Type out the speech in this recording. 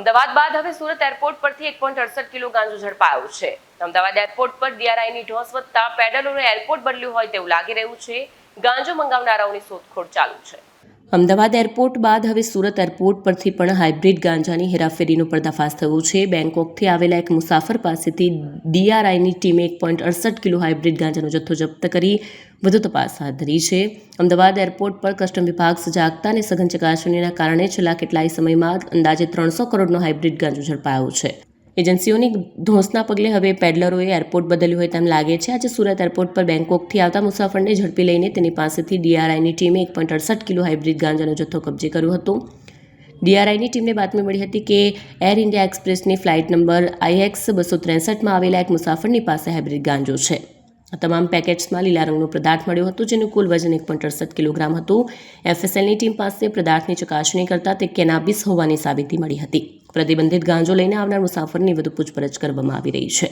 અમદાવાદ બાદ હવે સુરત એરપોર્ટ પરથી એક પોઈન્ટ અડસઠ કિલો ગાંજો ઝડપાયો છે. અમદાવાદ એરપોર્ટ પર ડીઆરઆઈની ઢોસ વધતા પેડલોને એરપોર્ટ બદલ્યું હોય તેવું લાગી રહ્યું છે. ગાંજો મંગાવનારાઓની શોધખોળ ચાલુ છે. અમદાવાદ એરપોર્ટ બાદ હવે સુરત એરપોર્ટ પરથી પણ હાઇબ્રિડ ગાંજાની હેરાફેરીનો પર્દાફાશ થયો છે. બેંકોકથી આવેલા એક મુસાફર પાસેથી ડીઆરઆઈની ટીમે એક પોઈન્ટ અડસઠ કિલો હાઇબ્રિડ ગાંજાનો જથ્થો જપ્ત કરી વધુ તપાસ હાથ ધરી છે. અમદાવાદ એરપોર્ટ પર કસ્ટમ વિભાગ સજાગતા અને સઘન ચકાસણીના કારણે છેલ્લા કેટલાય સમયમાં અંદાજે ત્રણસો કરોડનો હાઇબ્રિડ ગાંજો ઝડપાયો છે. એજન્સીઓની ધોંસના પગલે હવે પેડલરોએ એરપોર્ટ બદલ્યું હોય તેમ લાગે છે. આજે સુરત એરપોર્ટ પર બેંકોકથી આવતા મુસાફરને ઝડપી લઈને તેની પાસેથી ડીઆરઆઈની ટીમે એક પોઈન્ટ અડસઠ કિલો હાઇબ્રિડ ગાંજાનો જથ્થો કબજે કર્યો હતો. ડીઆરઆઈની ટીમને બાતમી મળી હતી કે એર ઇન્ડિયા એક્સપ્રેસની ફ્લાઇટ નંબર આઈએક્સ બસો ત્રેસઠમાં આવેલા એક મુસાફરની પાસે હાઇબ્રિડ ગાંજો છે. તમામ પેકેટ્સમાં લીલા રંગનો પદાર્થ મળ્યો હતો, જેનું કુલ વજન એક પોઈન્ટ અડસઠ કિલોગ્રામ હતું. એફએસએલની ટીમ પાસે પદાર્થની ચકાસણી કરતા તે કેનાબિસ હોવાની સાબિતી મળી હતી. પ્રતિબંધિત ગાંજો લઈને આવનાર મુસાફરની વધુ પૂછપરછ કરવામાં આવી રહી છે.